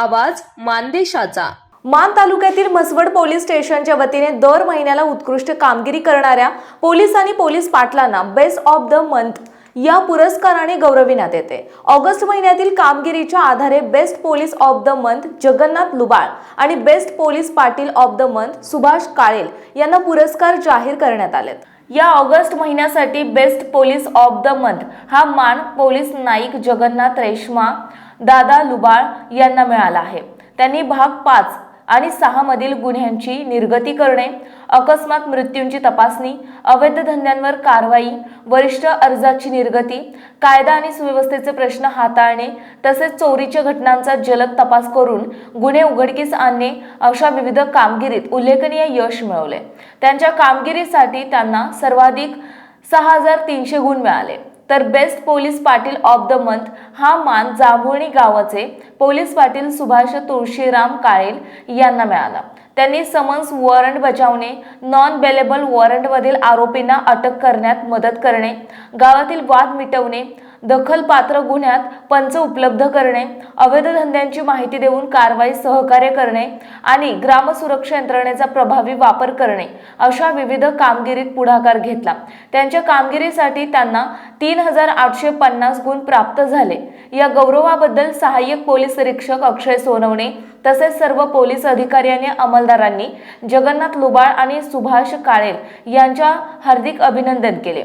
आवाज मानदेशाचा. मान तालुक्यातील म्हसवड पोलीस स्टेशनच्या वतीने दर महिन्याला उत्कृष्ट कामगिरी करणाऱ्या पोलीस आणि पोलीस पाटलांना बेस्ट ऑफ द मंथ या पुरस्काराने गौरविण्यात येते. ऑगस्ट महिन्यातील कामगिरीच्या आधारे best police of the month Jagannath Lubal आणि best police Patil of the month Subhash Kalel यांना पुरस्कार जाहीर करण्यात आलेत. या ऑगस्ट महिन्यासाठी best police of the month हा मान पोलीस नाईक जगन्नाथ रेश्मा दादा लुबाळ यांना मिळाला आहे. त्यांनी भाग पाच आणि सहामधील गुन्ह्यांची निर्गती करणे अकस्मात मृत्यूंची तपासणी अवैध धंद्यांवर कारवाई वरिष्ठ अर्जाची निर्गती कायदा आणि सुव्यवस्थेचे प्रश्न हाताळणे तसेच चोरीच्या घटनांचा जलद तपास करून गुन्हे उघडकीस आणणे अशा विविध कामगिरीत उल्लेखनीय यश मिळवले. त्यांच्या कामगिरीसाठी त्यांना सर्वाधिक सहा हजार तीनशे गुण मिळाले. तर best police Patil of the month हा मान जांभुळणी गावाचे पोलीस पाटील सुभाष तुळशीराम काळेल यांना मिळाला. त्यांनी समन्स वॉरंट बजावणे नॉन बेलेबल वॉरंटमधील आरोपींना अटक करण्यात मदत करणे गावातील वाद मिटवणे दखलपात्र गुन्ह्यात पंच उपलब्ध करणे अवैध धंद्यांची माहिती देऊन कारवाई सहकार्य करणे आणि ग्रामसुरक्षा यंत्रणेचा प्रभावी वापर करणे अशा विविध कामगिरीत पुढाकार घेतला. त्यांच्या कामगिरीसाठी त्यांना तीन हजार आठशे पन्नास गुण प्राप्त झाले. या गौरवाबद्दल सहाय्यक पोलीस निरीक्षक अक्षय सोनवणे तसेच सर्व पोलीस अधिकारी आणि अंमलदारांनी जगन्नाथ लुबाळ आणि सुभाष काळेल यांच्या हार्दिक अभिनंदन केले.